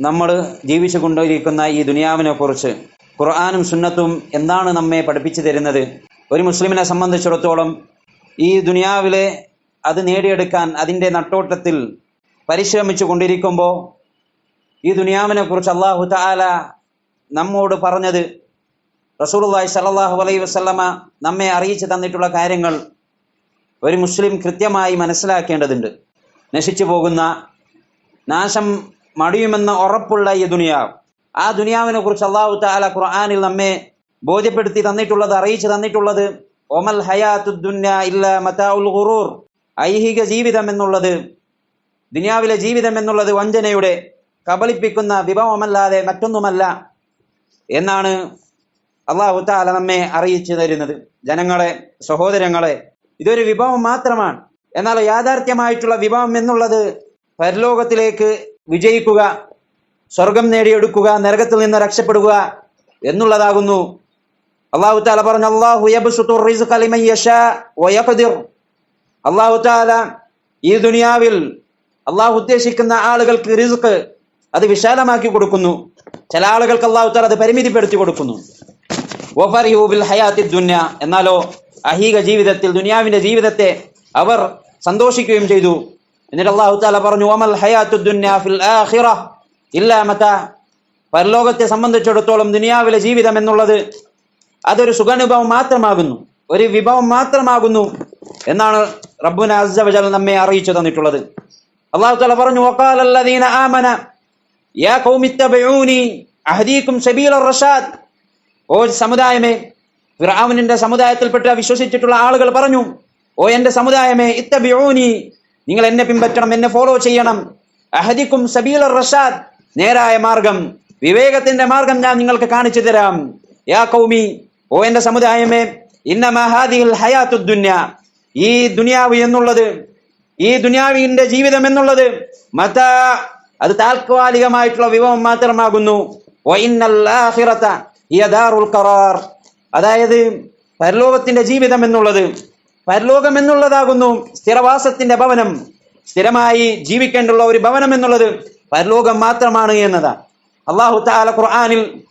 നമ്മൾ ജീവിച്ചു കൊണ്ടിരിക്കുന്ന ഈ ദുനിയാവിനെ കുറിച്ച് ഖുർആാനും സുന്നത്തും എന്താണ് നമ്മെ പഠിപ്പിച്ചു തരുന്നത്? ഒരു മുസ്ലിമിനെ സംബന്ധിച്ചിടത്തോളം ഈ ദുനിയാവിലെ അത് നേടിയെടുക്കാൻ അതിന്റെ നട്ടോട്ടത്തിൽ പരിശ്രമിച്ചു കൊണ്ടിരിക്കുമ്പോൾ ഈ ദുനിയാവിനെ കുറിച്ച് അള്ളാഹു താല നമ്മോട് പറഞ്ഞത് റസൂലുള്ളാഹി സ്വല്ലല്ലാഹു അലൈഹി വസല്ലമ നമ്മെ അറിയിച്ചു തന്നിട്ടുള്ള കാര്യങ്ങൾ ഒരു മുസ്ലിം കൃത്യമായി മനസ്സിലാക്കേണ്ടതുണ്ട്. നശിച്ചു പോകുന്ന നാശം മടിയുമെന്ന ഉറപ്പുള്ള ഈ ദുനിയാവ് ആ ദുനിയാവിനെ കുറിച്ച് അള്ളാഹു താല ഖുർആാനിൽ നമ്മെ ബോധ്യപ്പെടുത്തി തന്നിട്ടുള്ളത് അറിയിച്ചു തന്നിട്ടുള്ളത് ഒമൽ ഹയാത്തു ദുന്യ ഇല്ല മതാഉൽ ഖുറൂർ ഐഹിക ജീവിതം എന്നുള്ളത് ദുനിയാവിലെ ജീവിതം എന്നുള്ളത് വഞ്ചനയുടെ കബളിപ്പിക്കുന്ന വിഭവമല്ലാതെ മറ്റൊന്നുമല്ല എന്നാണ് അള്ളാഹു താല നമ്മെ അറിയിച്ചു തരുന്നത്. ജനങ്ങളെ സഹോദരങ്ങളെ ഇതൊരു വിഭവം മാത്രമാണ്. എന്നാൽ യാഥാർത്ഥ്യമായിട്ടുള്ള വിഭവം എന്നുള്ളത് പരലോകത്തിലേക്ക് വിജയിക്കുക സ്വർഗം നേടിയെടുക്കുക നരകത്തിൽ നിന്ന് രക്ഷപ്പെടുക എന്നുള്ളതാകുന്നു. അള്ളാഹു താല പറഞ്ഞു അള്ളാഹു താല ഈ ദുനിയാവിൽ അള്ളാഹു ഉദ്ദേശിക്കുന്ന ആളുകൾക്ക് റിസ്ക് അത് വിശാലമാക്കി കൊടുക്കുന്നു. ചില ആളുകൾക്ക് അള്ളാഹു താല അത് പരിമിതിപ്പെടുത്തി കൊടുക്കുന്നു. ബിൽ ഹയാത്തി ദുന്യ. എന്നാലോ അഹീക ജീവിതത്തിൽ ദുനിയാവിന്റെ ജീവിതത്തെ അവർ സന്തോഷിക്കുകയും ചെയ്തു. എന്നിട്ട് അള്ളാഹു താല പറഞ്ഞു ഒമൽ ഹയാത്തു ദുന്യ ഫിൽ ആഖിറ. ഇല്ലാ മത പരലോകത്തെ സംബന്ധിച്ചിടത്തോളം ദുനിയാവിലെ ജീവിതം എന്നുള്ളത് അതൊരു സുഖാനുഭവം മാത്രമാകുന്നു ഒരു വിഭവം മാത്രമാകുന്നു എന്നാണ് റബ്ബുന അസ്സവജൽ നമ്മെ അറിയിച്ചു തന്നിട്ടുള്ളത്. അള്ളാഹു താല പറഞ്ഞു വഖാല ആമന യാ ഖൗമി അഹദീക്കും അഹദീകും സബീല റഷാദ്. ഓ സമുദായമേ ഫിറാവുനിന്റെ സമുദായത്തിൽപ്പെട്ട വിശ്വസിച്ചിട്ടുള്ള ആളുകൾ പറഞ്ഞു ഓ എന്റെ സമുദായമേ ഇത്തബിഊനി നിങ്ങൾ എന്നെ പിൻപറ്റണം എന്നെ ഫോളോ ചെയ്യണം. അഹദിക്കും സബീല റഷാദ് നേരായ മാർഗം വിവേകത്തിന്റെ മാർഗം ഞാൻ നിങ്ങൾക്ക് കാണിച്ചു തരാം. യാ കൗമി ഓ എന്റെ സമുദായമേ ഇന്നമഹാദിൽ ഹയാത്തു ദുന്യ. ഈ ദുനിയാവ് എന്നുള്ളത് ഈ ദുനിയാവിന്റെ ജീവിതം എന്നുള്ളത് മത അത് താൽക്കാലികമായിട്ടുള്ള വിഭവം മാത്രമാകുന്നു. അതായത് പരലോകത്തിന്റെ ജീവിതം എന്നുള്ളത്. പരലോകം എന്നുള്ളതാകുന്നു സ്ഥിരവാസത്തിന്റെ ഭവനം. സ്ഥിരമായി ജീവിക്കേണ്ടുള്ള ഒരു ഭവനം എന്നുള്ളത് പരലോകം മാത്രമാണ് എന്നതാണ് അള്ളാഹു താല ഖുർആാനിൽ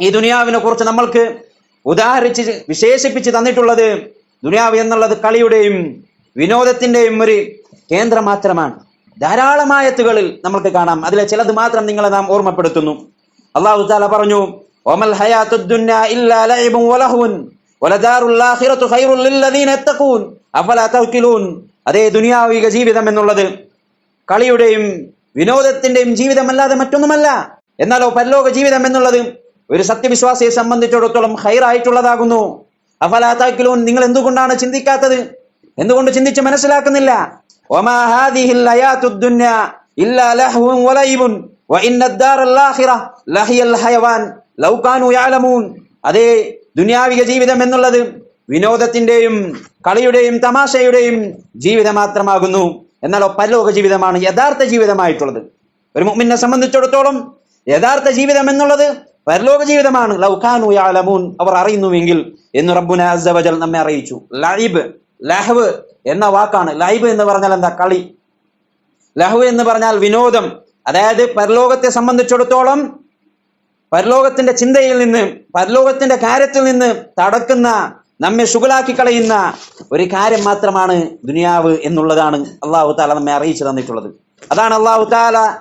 ഈ ദുനിയാവിനെ കുറിച്ച് നമ്മൾക്ക് ഉദാഹരിച്ച് വിശേഷിപ്പിച്ച് തന്നിട്ടുള്ളത് ദുനിയാവ് എന്നുള്ളത് കളിയുടെയും വിനോദത്തിന്റെയും ഒരു കേന്ദ്രം മാത്രമാണ്. ധാരാളം ആയത്തുകളിൽ നമ്മൾക്ക് കാണാം. അതിലെ ചിലത് മാത്രം നിങ്ങളെ നാം ഓർമ്മപ്പെടുത്തുന്നു. അള്ളാഹു താല പറഞ്ഞു ഒമൽ ഹയാത്തുദ്ദുന്യ ഇല്ലാ ലൈബും അതേ ദുനിയാവിക ജീവിതം എന്നുള്ളത് കളിയുടെയും വിനോദത്തിന്റെയും ജീവിതമല്ലാതെ മറ്റൊന്നുമല്ല. എന്നാലോ പരലോക ജീവിതം എന്നുള്ളത് ഒരു സത്യവിശ്വാസിയെ സംബന്ധിച്ചിടത്തോളം ഹൈറായിട്ടുള്ളതാകുന്നു അഫലാത്താക്കിലൂൻ തൗക്കിലൂൻ നിങ്ങൾ എന്തുകൊണ്ടാണ് ചിന്തിക്കാത്തത്? എന്തുകൊണ്ട് ചിന്തിച്ച് മനസ്സിലാക്കുന്നില്ല? അതേ ദുനിയാവിക ജീവിതം എന്നുള്ളത് വിനോദത്തിന്റെയും കളിയുടെയും തമാശയുടെയും ജീവിതം മാത്രമാകുന്നു. എന്നാൽ പരലോക ജീവിതമാണ് യഥാർത്ഥ ജീവിതമായിട്ടുള്ളത്. ഒരു മുഅ്മിനെ സംബന്ധിച്ചിടത്തോളം യഥാർത്ഥ ജീവിതം എന്നുള്ളത് പരലോക ജീവിതമാണ്. ലൗഖാനു അവർ അറിയുന്നുവെങ്കിൽ എന്ന് റബ്ബുന അസ്സവജൽ നമ്മെ അറിയിച്ചു. ലൈബ് ലഹവ് എന്ന വാക്കാണ്. ലൈബ് എന്ന് പറഞ്ഞാൽ എന്താ? കളി. ലഹവ് എന്ന് പറഞ്ഞാൽ വിനോദം. അതായത് പരലോകത്തെ സംബന്ധിച്ചിടത്തോളം പരലോകത്തിന്റെ ചിന്തയിൽ നിന്ന് പരലോകത്തിന്റെ കാര്യത്തിൽ നിന്ന് തടക്കുന്ന നമ്മെ ശുഗലാക്കി കളയുന്ന ഒരു കാര്യം മാത്രമാണ് ദുനിയാവ് എന്നുള്ളതാണ് അള്ളാഹു താല നമ്മെ അറിയിച്ചു തന്നിട്ടുള്ളത്. അതാണ് അള്ളാഹു താല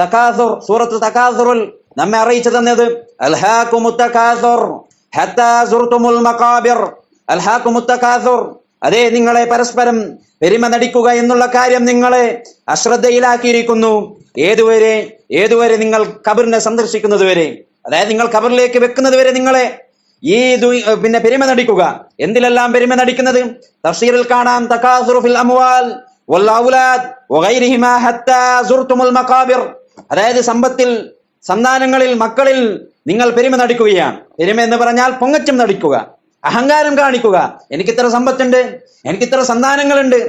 തക്കാസുർ സൂറത്ത് തക്കാസുറുൽ നമ്മെ അറിയിച്ചു തന്നത്. അതെ നിങ്ങളെ പരസ്പരം പെരുമ നടിക്കുക എന്നുള്ള കാര്യം നിങ്ങളെ അശ്രദ്ധയിലാക്കിയിരിക്കുന്നു. ഏതുവരെ ഏതുവരെ നിങ്ങൾ കബറിനെ സന്ദർശിക്കുന്നത് വരെ അതായത് നിങ്ങൾ കബറിലേക്ക് വെക്കുന്നത് വരെ നിങ്ങളെ ഈ പിന്നെ പെരുമ നടിക്കുക. എന്തിലെല്ലാം പെരുമ നടിക്കുന്നത്? തഫ്സീറിൽ കാണാം തകാസുറു ഫിൽ അംവാൽ വൽ ഔലാദ് വഗൈരിഹിമാ ഹത്താ സുർതുമുൽ മഖാബിർ. അതായത് സമ്പത്തിൽ സന്താനങ്ങളിൽ മക്കളിൽ നിങ്ങൾ പെരുമ നടിക്കുകയാണ്. പെരുമ എന്ന് പറഞ്ഞാൽ പൊങ്ങച്ചം നടിക്കുക. അഹങ്കാരം കാണിക്കുക. എനിക്കിത്ര സമ്പത്തുണ്ട് എനിക്കിത്ര സന്താനങ്ങളുണ്ട്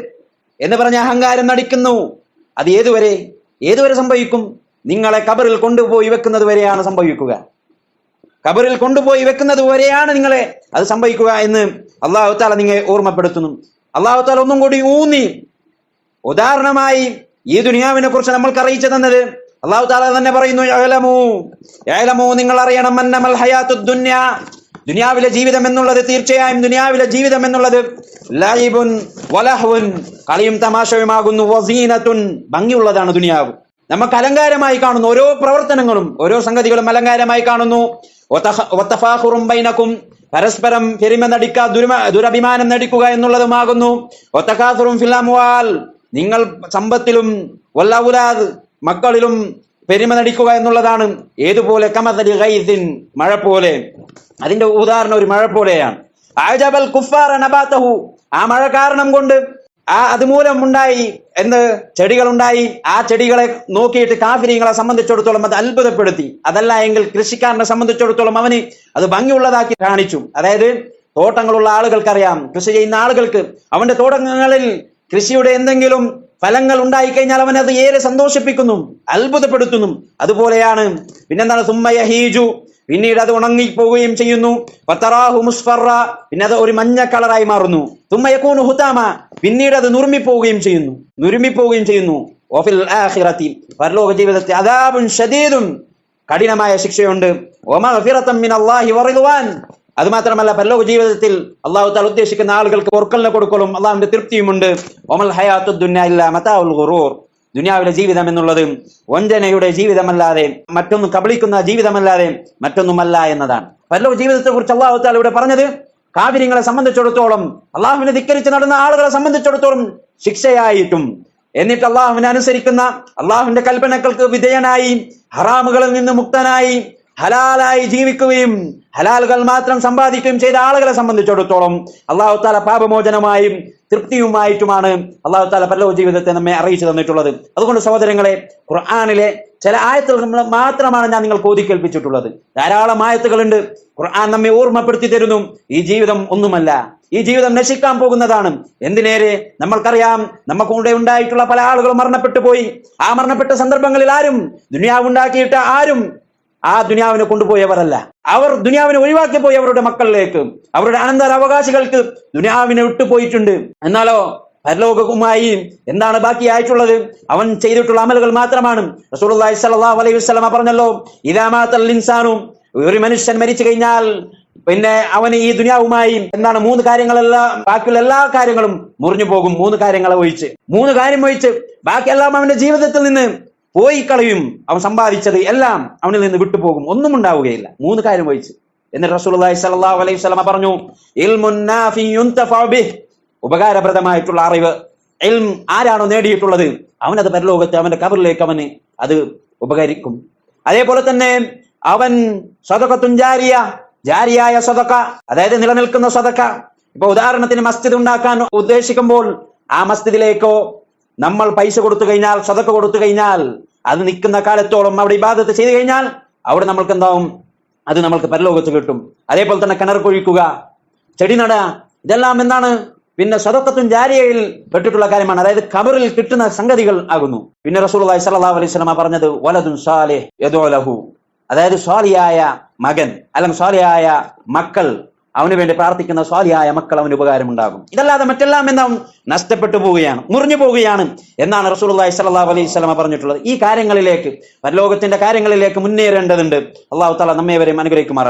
എന്ന് പറഞ്ഞ അഹങ്കാരം നടിക്കുന്നു. അത് ഏതുവരെ? ഏതുവരെ സംഭവിക്കും? നിങ്ങളെ കബറിൽ കൊണ്ടുപോയി വെക്കുന്നത് വരെയാണ് സംഭവിക്കുക. കബറിൽ കൊണ്ടുപോയി വെക്കുന്നത് വരെയാണ് നിങ്ങളെ അത് സംഭവിക്കുക എന്ന് അള്ളാഹു താല നിങ്ങളെ ഓർമ്മപ്പെടുത്തുന്നു. അള്ളാഹു താല ഒന്നും കൂടി ഊന്നി. ഉദാഹരണമായി ഈ ദുനിയാവിനെ കുറിച്ച് നമ്മൾക്ക് അറിയിച്ചു തന്നത് അള്ളാഹു താല തന്നെ പറയുന്നു "യഅലമൂ, യഅലമൂ, നിങ്ങൾ അറിയണം അന്നമൽ ഹയാത്തു ദുന്യ. ദുനിയാവിലെ ജീവിതം എന്നുള്ളത് തീർച്ചയായും ദുനിയാവിലെ ജീവിതം എന്നുള്ളത് ലൈബുൻ വലഹുൻ കളിയും തമാശയുമാകുന്നു ഭംഗിയുള്ളതാണ് ദുനിയാവ്. നമുക്ക് അലങ്കാരമായി കാണുന്നു. ഓരോ പ്രവർത്തനങ്ങളും ഓരോ സംഗതികളും അലങ്കാരമായി കാണുന്നു. ബൈനക്കും പരസ്പരം പെരുമ നടിക്കുക ദുരിമ ദുരഭിമാനം നടിക്കുക എന്നുള്ളതുമാകുന്നു. ഒത്തക്കാസുറും ഫിലാമുവാൽ നിങ്ങൾ സമ്പത്തിലും വല്ലൗലാദ് മക്കളിലും പെരുമ നടിക്കുക എന്നുള്ളതാണ്. ഏതുപോലെ കമതലി ഗൈസിൻ മഴ പോലെ. അതിന്റെ ഉദാഹരണം ഒരു മഴ പോലെയാണ്. ആജബൽ കുഫാറ നബാത്തഹു. ആ മഴ കാരണം കൊണ്ട് ആ അതുമൂലം ഉണ്ടായി എന്ത്? ചെടികൾ ഉണ്ടായി ആ ചെടികളെ നോക്കിയിട്ട് കാഫിരിങ്ങളെ സംബന്ധിച്ചിടത്തോളം അത് അത്ഭുതപ്പെടുത്തി. അതല്ല എങ്കിൽ കൃഷിക്കാരനെ സംബന്ധിച്ചിടത്തോളം അവന് അത് ഭംഗിയുള്ളതാക്കി കാണിച്ചു. അതായത് തോട്ടങ്ങളുള്ള ആളുകൾക്കറിയാം. കൃഷി ചെയ്യുന്ന ആളുകൾക്ക് അവന്റെ തോട്ടങ്ങളിൽ കൃഷിയുടെ എന്തെങ്കിലും ഫലങ്ങൾ ഉണ്ടായി കഴിഞ്ഞാൽ അവൻ അത് ഏറെ സന്തോഷിപ്പിക്കുന്നു അത്ഭുതപ്പെടുത്തുന്നു. അതുപോലെയാണ് പിന്നെന്താണ്? സുമ്മയ ഹീജു പിന്നീട് അത് ഉണങ്ങിപ്പോവുകയും ചെയ്യുന്നു. പത്തറാഹു മുസ്ഫറ. പിന്നെ അത് ഒരു മഞ്ഞ കളറായി മാറുന്നു. തുമ്മയക്കൂനു ഹുതാമ. പിന്നീട് അത് നുറുമിപ്പോവുകയും ചെയ്യുന്നു. നുരുമിപ്പോവുകയും ചെയ്യുന്നു. ഓഫിൽ ആഖിറത്തി പരലോക ജീവിതത്തിൽ അതാപും ഷദീദുൻ കഠിനമായ ശിക്ഷയുണ്ട്. അത് മാത്രമല്ല പരലോക ജീവിതത്തിൽ അള്ളാഹു താൽ ഉദ്ദേശിക്കുന്ന ആളുകൾക്ക് ഒർക്കലിനെ കൊടുക്കലും അള്ളാഹുവിന്റെ തൃപ്തിയുമുണ്ട്. ഒമൽ ഹയാത്തു ഖുറൂർ ദുനിയാവിലെ ജീവിതം എന്നുള്ളത് വഞ്ചനയുടെ ജീവിതമല്ലാതെ മറ്റൊന്നും കബളിക്കുന്ന ജീവിതമല്ലാതെ മറ്റൊന്നുമല്ല എന്നതാണ്. പരലോക ജീവിതത്തെ കുറിച്ച് അള്ളാഹു താൽ ഇവിടെ പറഞ്ഞത് കാവിര്യങ്ങളെ സംബന്ധിച്ചിടത്തോളം അള്ളാഹുവിനെ ധിക്കരിച്ച് നടന്ന ആളുകളെ സംബന്ധിച്ചിടത്തോളം ശിക്ഷയായിട്ടും എന്നിട്ട് അള്ളാഹുവിനെ അനുസരിക്കുന്ന അള്ളാഹുവിന്റെ കൽപ്പനകൾക്ക് വിധേയനായി ഹറാമുകളിൽ നിന്ന് മുക്തനായി ഹലാലായി ജീവിക്കുകയും ഹലാലുകൾ മാത്രം സമ്പാദിക്കുകയും ചെയ്ത ആളുകളെ സംബന്ധിച്ചിടത്തോളം അള്ളാഹു താല പാപമോചനമായും തൃപ്തിയുമായിട്ടുമാണ് അള്ളാഹു താല പരലോക ജീവിതത്തെ നമ്മെ അറിയിച്ചു തന്നിട്ടുള്ളത്. അതുകൊണ്ട് സഹോദരങ്ങളെ ഖുർആാനിലെ ചില ആയത്തുകൾ മാത്രമാണ് ഞാൻ നിങ്ങൾക്ക് ഓതിക്കേൽപ്പിച്ചിട്ടുള്ളത് ധാരാളം ആയത്തുകളുണ്ട്. ഖുർആൻ നമ്മെ ഓർമ്മപ്പെടുത്തി തരുന്നു. ഈ ജീവിതം ഒന്നുമല്ല. ഈ ജീവിതം നശിക്കാൻ പോകുന്നതാണ്. എന്തിനേരെ നമ്മൾക്കറിയാം നമുക്ക് കൂടെ ഉണ്ടായിട്ടുള്ള പല ആളുകളും മരണപ്പെട്ടു പോയി. ആ മരണപ്പെട്ട സന്ദർഭങ്ങളിൽ ആരും ദുനിയാവുണ്ടാക്കിയിട്ട് ആരും ആ ദുനിയാവിനെ കൊണ്ടുപോയവരല്ല അവർ ദുനിയാവിനെ ഒഴിവാക്കി പോയി അവരുടെ മക്കളിലേക്ക്. അവരുടെ അനന്തര അവകാശികൾക്ക് ദുനിയാവിനെ വിട്ടുപോയിട്ടുണ്ട് എന്നാലോ പരലോകവുമായി എന്താണ് ബാക്കിയായിട്ടുള്ളത്? അവൻ ചെയ്തിട്ടുള്ള അമലുകൾ മാത്രമാണ്. അലൈഹി പറഞ്ഞല്ലോ ഇദാമാത്തൽ ഇൻസാനു. ഒരു മനുഷ്യൻ മരിച്ചു കഴിഞ്ഞാൽ പിന്നെ അവന് ഈ ദുനിയാവുമായി എന്താണ് മൂന്ന് കാര്യങ്ങളെല്ലാം ബാക്കിയുള്ള എല്ലാ കാര്യങ്ങളും മുറിഞ്ഞു പോകും. മൂന്ന് കാര്യങ്ങളെ ഒഴിച്ച്. മൂന്ന് കാര്യം ഒഴിച്ച്. ബാക്കിയെല്ലാം അവന്റെ ജീവിതത്തിൽ നിന്ന് പോയി കളയും അവൻ സമ്പാദിച്ചത് എല്ലാം അവനിൽ നിന്ന് വിട്ടുപോകും. ഒന്നും ഉണ്ടാവുകയില്ല. മൂന്ന് കാര്യം വഹിച്ചു. എന്നിട്ട് റസൂലുള്ളാഹി സ്വല്ലല്ലാഹു അലൈഹി വസല്ലമ പറഞ്ഞു ഉപകാരപ്രദമായിട്ടുള്ള അറിവ് ഇൽം ആരാണോ നേടിയിട്ടുള്ളത് അവനത് പരലോകത്ത് അവന്റെ കബറിലേക്ക് അവന് അത് ഉപകരിക്കും. അതേപോലെ തന്നെ അവൻ സ്വതക്കത്തും ജാരിയ ജാരിയായ സ്വതക്ക അതായത് നിലനിൽക്കുന്ന സ്വതക്ക ഇപ്പൊ ഉദാഹരണത്തിന് മസ്ജിദ് ഉണ്ടാക്കാൻ ഉദ്ദേശിക്കുമ്പോൾ ആ മസ്ജിദിലേക്കോ നമ്മൾ പൈസ കൊടുത്തു കഴിഞ്ഞാൽ സതക്ക കൊടുത്തു കഴിഞ്ഞാൽ അത് നിൽക്കുന്ന കാലത്തോളം അവിടെ ഇബാദത്ത് ചെയ്തു കഴിഞ്ഞാൽ അവിടെ നമ്മൾക്ക് എന്താവും? അത് നമ്മൾക്ക് പരലോകത്ത് കിട്ടും. അതേപോലെ തന്നെ കിണർ കുഴിക്കുക ചെടി നട ഇതെല്ലാം എന്താണ്? പിന്നെ സ്വതക്കത്തും ജാരിയയിൽ പെട്ടിട്ടുള്ള കാര്യമാണ്. അതായത് കബറിൽ കിട്ടുന്ന സംഗതികൾ ആകുന്നു. പിന്നെ റസൂലുള്ളാഹി സ്വല്ലല്ലാഹു അലൈഹി വസല്ലമ പറഞ്ഞത് വലതും സാലിഹ് യദൂ ലഹു. അതായത് സ്വാലിയായ മകൻ അല്ലെങ്കിൽ സ്വാലിയായ മക്കൾ അവന് വേണ്ടി പ്രാർത്ഥിക്കുന്ന സ്വാലിയായ മക്കൾ അവന് ഉപകാരമുണ്ടാകും ഇതല്ലാതെ മറ്റെല്ലാം എന്താവും നഷ്ടപ്പെട്ടു പോവുകയാണ് മുറിഞ്ഞു പോവുകയാണ് എന്നാണ് റസൂലുള്ളാഹി സ്വല്ലല്ലാഹു അലൈഹി സ്വലമ പറഞ്ഞിട്ടുള്ളത്. ഈ കാര്യങ്ങളിലേക്ക് പരലോകത്തിന്റെ കാര്യങ്ങളിലേക്ക് മുന്നേറേണ്ടതുണ്ട്. അള്ളാഹു താല നമ്മേവരെയും അനുഗ്രഹിക്കുമാറാണ്